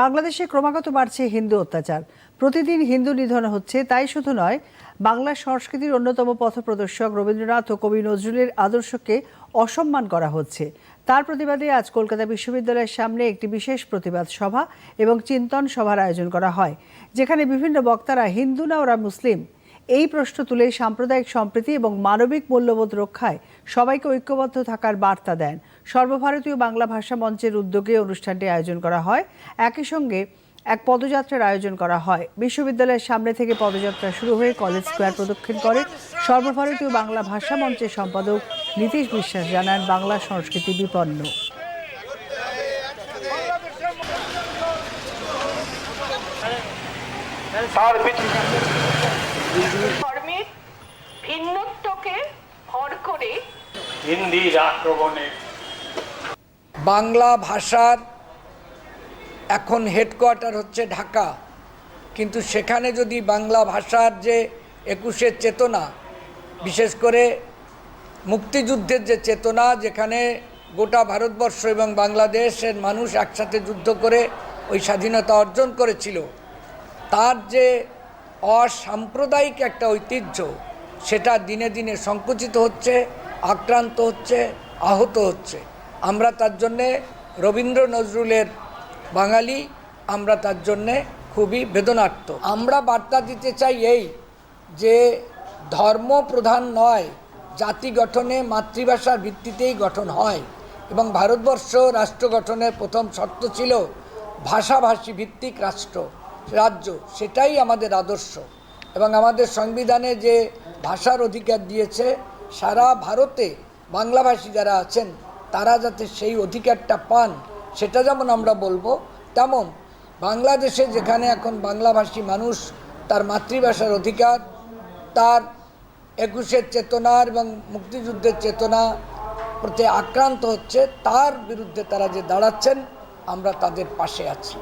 বাংলাদেশে ক্রমাগত বাড়ছে হিন্দু অত্যাচার। প্রতিদিন হিন্দু নিধন হচ্ছে, তাই শুধু নয়, বাংলা সংস্কৃতির অন্যতম পথপ্রদর্শক রবীন্দ্রনাথ ও কবি নজরুলের আদর্শকে অসম্মান করা হচ্ছে। তার প্রতিবাদে আজ কলকাতা বিশ্ববিদ্যালয়ের সামনে একটি বিশেষ প্রতিবাদ সভা এবং চিন্তন সভার আয়োজন করা হয়, যেখানে বিভিন্ন বক্তারা হিন্দু না ওরা মুসলিম। এই প্রশ্ন তুলে সাম্প্রদায়িক সম্প্রীতি এবং মানবিক মূল্যবোধ রক্ষায় সবাইকে ঐক্যবদ্ধ থাকার বার্তা দেন সর্বভারতীয় বাংলা ভাষা মঞ্চের উদ্যোগে অনুষ্ঠানটি আয়োজন করা হয়। একই সঙ্গে এক পদযাত্রার আয়োজন করা হয়। বিশ্ববিদ্যালয়ের সামনে থেকে পদযাত্রা শুরু হয়ে কলেজ স্কোয়ার প্রদক্ষিণ করে সর্বভারতীয় বাংলা ভাষা মঞ্চের সম্পাদক নীতিশ বিশ্বাস জানান, বাংলা সংস্কৃতি বিপন্ন। তার ধর্মের ভিন্নত্বকে ভর করে হিন্দির আক্রমণে বাংলা ভাষার এখন হেডকোয়ার্টার হচ্ছে ঢাকা। কিন্তু সেখানে যদি বাংলা ভাষার যে একুশের চেতনা বিশেষ করে মুক্তিযুদ্ধের যে চেতনা যেখানে গোটা ভারতবর্ষ এবং বাংলাদেশের মানুষ একসাথে যুদ্ধ করে ওই স্বাধীনতা অর্জন করেছিল তার যে অসাম্প্রদায়িক একটা ঐতিহ্য। সেটা দিনে দিনে সংকুচিত হচ্ছে, আক্রান্ত হচ্ছে, আহত হচ্ছে। আমরা তার জন্যে রবীন্দ্র নজরুলের বাঙালি, আমরা তার জন্যে খুবই বেদনার্থ। আমরা বার্তা দিতে চাই এই যে, ধর্ম প্রধান নয়, জাতি গঠনে মাতৃভাষার ভিত্তিতেই গঠন হয়। এবং ভারতবর্ষ রাষ্ট্র গঠনের প্রথম শর্ত ছিল ভাষাভাষী ভিত্তিক রাষ্ট্র। রাজ্য, সেটাই আমাদের আদর্শ। এবং আমাদের সংবিধানে যে ভাষার অধিকার দিয়েছে, সারা ভারতে বাংলাভাষী যারা আছেন, তারা যাতে সেই অধিকারটা পান, সেটা যেমন আমরা বলব, তেমন বাংলাদেশে যেখানে এখন বাংলাভাষী মানুষ, তার মাতৃভাষার অধিকার, তার একুশের চেতনা এবং মুক্তিযুদ্ধের চেতনা প্রতি আক্রান্ত হচ্ছে, তার বিরুদ্ধে তারা যে দাঁড়াচ্ছেন, আমরা তাদের পাশে আছি।